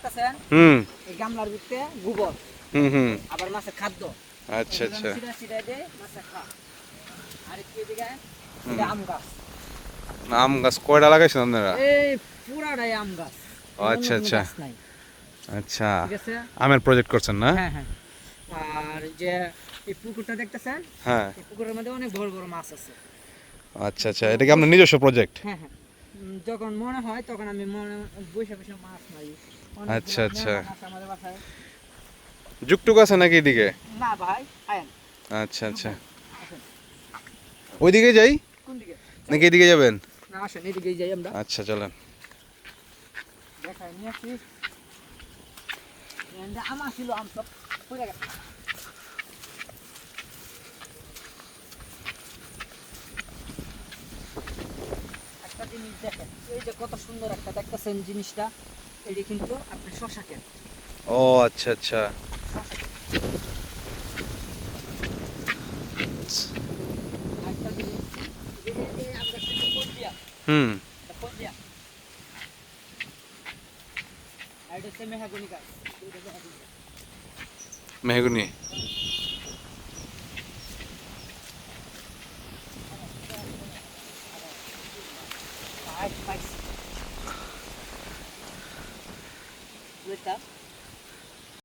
দেখতেছেন? হুম। এই গামলার ভিতরে গোবর। হুম হুম। আবার মাছের খাদ্য। আচ্ছা আচ্ছা। সিধা সিধা দিয়ে মাছের খা। আর একটু এদিকে এটা আম গাছ। আম গাছ কয়টা লাগাইছেন আপনারা? এই পুরাটাই আম গাছ। আচ্ছা, আচ্ছা। আচ্ছা। আমের প্রজেক্ট করছেন না? হ্যাঁ হ্যাঁ। আর যে এই পুকুরটা দেখতেছেন? হ্যাঁ। এই পুকুরের মধ্যে অনেক বড় বড় মাছ আছে। আচ্ছা আচ্ছা। এটা কি আপনার নিজস্ব প্রজেক্ট হ্যাঁ হ্যাঁ। যখন মনে হয় তখন আমি মনে বসে বসে মাছ মারি। আচ্ছা, আচ্ছা। যুগটুক আছে নাকি এদিকে? না ভাই আয়েন। আচ্ছা আচ্ছা। ওইদিকে যাই? কোন দিকে? নাকি এদিকে যাবেন? না আসেন এদিকেই যাই আমরা। আচ্ছা চলেন। দেখাই নিয়ে আসি। এন্ডা আমার ছিল আম সব পড়ে গেছে। একটা জিনিস দেখেন এই যে কত সুন্দর একটা দেখতেছেন জিনিসটা এটি কিন্তু আপনি শশা কেন? ও আচ্ছা আচ্ছা। হুম। মেহাগনি মেহাগনি? sacrifice. Lift up.